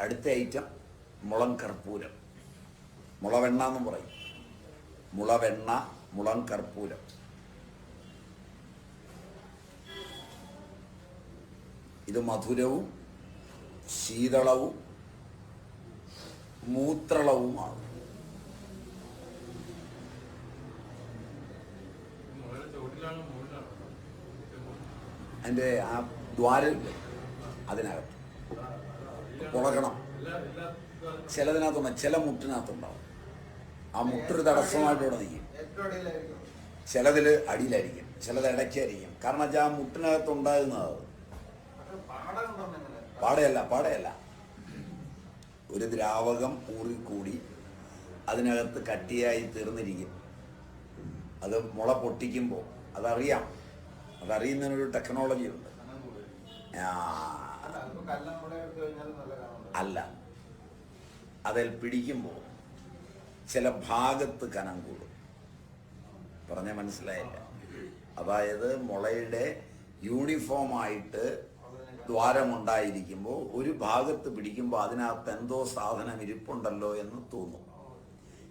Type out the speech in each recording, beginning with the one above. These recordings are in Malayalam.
അടുത്ത ഐറ്റം മുളം കർപ്പൂരം. മുളവെണ്ണ എന്ന് പറയും. മുളവെണ്ണ മുളം കർപ്പൂരം. ഇത് മധുരവും ശീതളവും മൂത്രളവുമാണ്. അതിന്റെ ആ ദ്വാരമില്ലേ അതിനകത്ത്. എല്ലാ ചിലതിനകത്തുണ്ട് ചില മുട്ടിനകത്തുണ്ടാവും. ആ മുട്ടൊരു തടസ്സമായിട്ട് ഇവിടെ നിൽക്കും. ചിലതിൽ അടിയിലായിരിക്കും ചിലത് ഇടയ്ക്കായിരിക്കും. കാരണം വെച്ചാൽ ആ മുട്ടിനകത്ത് എങ്ങനെ പാടയല്ല പാടയല്ല. ഒരു ദ്രാവകം ഊറിക്കൂടി അതിനകത്ത് കട്ടിയായി തീർന്നിരിക്കും. അത് മുള പൊട്ടിക്കുമ്പോൾ അതറിയാം. അതറിയുന്നതിനൊരു ടെക്നോളജി ഉണ്ട് അല്ല. അതിൽ പിടിക്കുമ്പോൾ ചില ഭാഗത്ത് കനം കൂടും. പറഞ്ഞ മനസ്സിലായില്ല. അതായത് മുളയുടെ യൂണിഫോമായിട്ട് ദ്വാരമുണ്ടായിരിക്കുമ്പോൾ ഒരു ഭാഗത്ത് പിടിക്കുമ്പോൾ അതിനകത്ത് എന്തോ സാധനം ഇരിപ്പുണ്ടല്ലോ എന്ന് തോന്നും.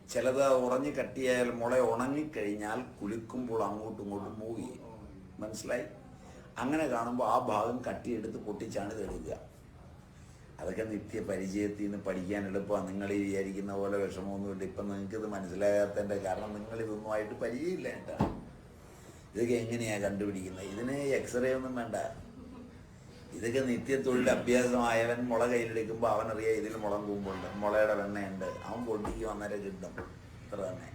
ചിലത് ഉറഞ്ഞു കട്ടിയായാൽ മുള ഉണങ്ങിക്കഴിഞ്ഞാൽ കുളിക്കുമ്പോൾ അങ്ങോട്ടും ഇങ്ങോട്ടും മൂവ് ചെയ്യും മനസ്സിലായി? അങ്ങനെ കാണുമ്പോൾ ആ ഭാഗം കട്ടിയെടുത്ത് പൊട്ടിച്ചാണ് തെളിയുക അതൊക്കെ നിത്യ പരിചയത്തിൽ നിന്ന് പഠിക്കാൻ എളുപ്പമാണ് നിങ്ങൾ വിചാരിക്കുന്ന പോലെ വിഷമമൊന്നുമില്ല. ഇപ്പം നിങ്ങൾക്കിത് മനസ്സിലാകാത്തതിന്റെ കാരണം നിങ്ങൾ ഇതൊന്നുമായിട്ട് പരിചയമില്ല കേട്ടോ. ഇതൊക്കെ എങ്ങനെയാണ് കണ്ടുപിടിക്കുന്നത്? ഇതിന് എക്സ്റേ ഒന്നും വേണ്ട. ഇതൊക്കെ നിത്യത്തൊഴിൽ അഭ്യാസമായവൻ മുള കയ്യിലെടുക്കുമ്പോൾ അവനറിയാം ഇതിൽ മുളം കൂമ്പുണ്ട്. മുളയുടെ വെണ്ണയുണ്ട്. അവൻ പൊട്ടിക്ക് അന്നേരം കിട്ടും. അത്ര തന്നെ.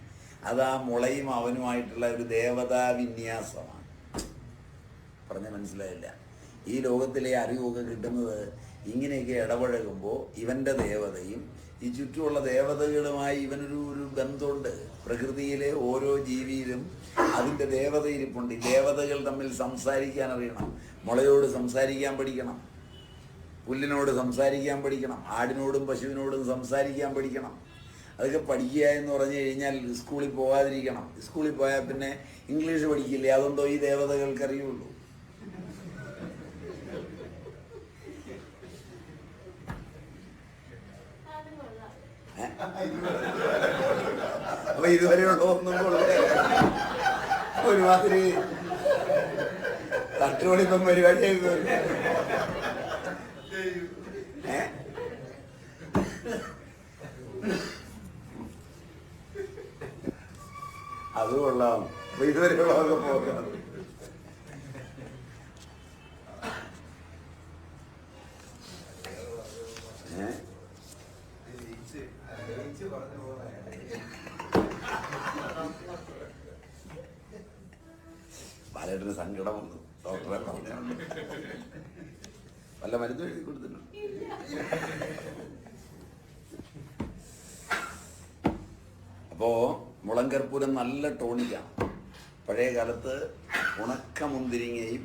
അത് ആ മുളയും അവനുമായിട്ടുള്ള ഒരു ദേവതാ വിന്യാസമാണ് മനസ്സിലായില്ല. ഈ ലോകത്തിലെ അറിവൊക്കെ കിട്ടുന്നത് ഇങ്ങനെയൊക്കെ ഇടപഴകുമ്പോൾ ഇവന്റെ ദേവതയും ഈ ചുറ്റുമുള്ള ദേവതകളുമായി ഇവനൊരു ഒരു ബന്ധമുണ്ട്. പ്രകൃതിയിലെ ഓരോ ജീവിയിലും അതിന്റെ ദേവത ഇരിപ്പുണ്ട്. ഈ ദേവതകൾ തമ്മിൽ സംസാരിക്കാൻ അറിയണം. മുളയോട് സംസാരിക്കാൻ പഠിക്കണം. പുല്ലിനോട് സംസാരിക്കാൻ പഠിക്കണം. ആടിനോടും പശുവിനോടും സംസാരിക്കാൻ പഠിക്കണം. അതൊക്കെ പഠിക്കുക എന്ന് പറഞ്ഞു കഴിഞ്ഞാൽ സ്കൂളിൽ പോകാതിരിക്കണം സ്കൂളിൽ പോയാൽ പിന്നെ ഇംഗ്ലീഷ് പഠിക്കില്ലേ? അതുകൊണ്ടോ ഈ ദേവതകൾക്ക് അപ്പൊ ഇതുവരെയുള്ള ഒന്നും കൊള്ളേ ഒരുമാതിരി തട്ടുപൊളിപ്പം പരിപാടി അപ്പൊ ഇതുവരെയുള്ളതൊക്കെ പോകാം. ബാലേട്ടന് സങ്കടം വന്നു. ഡോക്ടറെ പറഞ്ഞുകൊണ്ട് വല്ല മരുന്ന് എഴുതി കൊടുത്തിട്ടുണ്ട്? അപ്പോ മുളങ്കർപ്പൂരം നല്ല ടോണിക്കാണ് പഴയ കാലത്ത് ഉണക്ക മുന്തിരിങ്ങയും